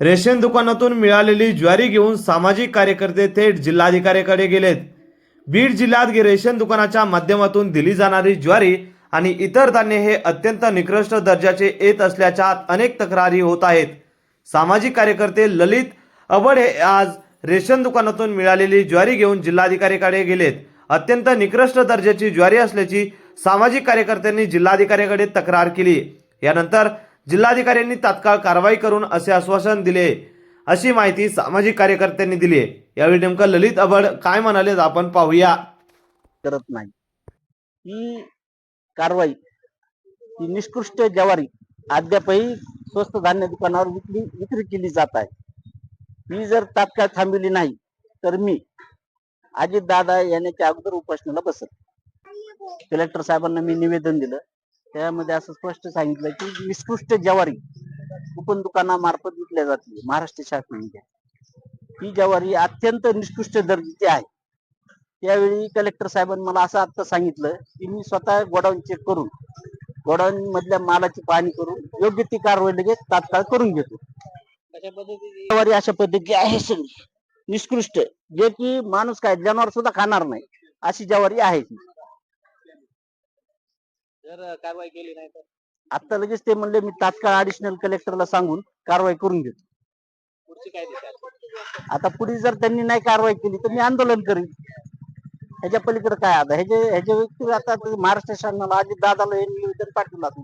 Ration दुकानातून मिळालेली ज्वारी घेऊन सामाजिक कार्यकर्ते थेट जिल्हाधिकाऱ्याकडे गेलेत. बीड जिल्ह्यात रेशन दुकानाच्या माध्यमातून दिली जाणारी ज्वारी आणि इतर धान्य हे अत्यंत निकृष्ट दर्जाचे येत असल्याच्या अनेक तक्रारी होत आहेत. सामाजिक कार्यकर्ते ललित अबड हे आज रेशन दुकानातून मिळालेली ज्वारी घेऊन जिल्हाधिकाऱ्याकडे गेलेत. अत्यंत निकृष्ट दर्जाची ज्वारी असल्याची सामाजिक कार्यकर्त्यांनी जिल्हाधिकाऱ्याकडे तक्रार केली. यानंतर जिल्हाधिकाऱ्यांनी तात्काळ कारवाई करून असे आश्वासन दिले. अशी माहिती सामाजिक कार्यकर्त्यांनी दिली आहे. यावेळी नेमकं ललित अभड काय म्हणाले आपण पाहूया. करत नाही. ही कारवाई ही निष्कृष्ट ज्वारी अद्यापही स्वस्त धान्य दुकानावर विक्री विक्री केली जात आहे. ही जर तात्काळ थांबविली नाही तर मी अजित दादा यांच्या अगोदर उपोषणाला बसत कलेक्टर साहेबांना मी निवेदन दिलं. त्यामध्ये असं स्पष्ट सांगितलं की निष्कृष्ट ज्वारी कुपन दुकानामार्फत विकल्या जाते महाराष्ट्र शासनाने ही ज्वारी अत्यंत निष्कृष्ट दर्जाची आहे. त्यावेळी कलेक्टर साहेबांनी मला असं आता सांगितलं की मी स्वतः गोडाऊन चेक करून गोडाऊन मधल्या मालाची पाहणी करून योग्य ती कारवाई लगेच तात्काळ करून घेतो. ज्वारी अशा पद्धती आहे सगळी. निष्कृष्ट जे की माणूस काय जनावर सुद्धा खाणार नाही अशी ज्वारी आहे ती. जर कारवाई केली नाही तर? आता लगेच ते म्हणले मी तात्काळ ऍडिशनल कलेक्टरला सांगून कारवाई करून घेतो पुढची काय दिशा आहे? आता पुढे जर त्यांनी नाही कारवाई केली तर मी आंदोलन करीन. ह्याच्या पलीकडे काय आता? ह्याचे ह्याच्या व्यक्ती आता ते महाराष्ट्र शासनाला अजित दादाला हे निवेदन पाठवलं आपण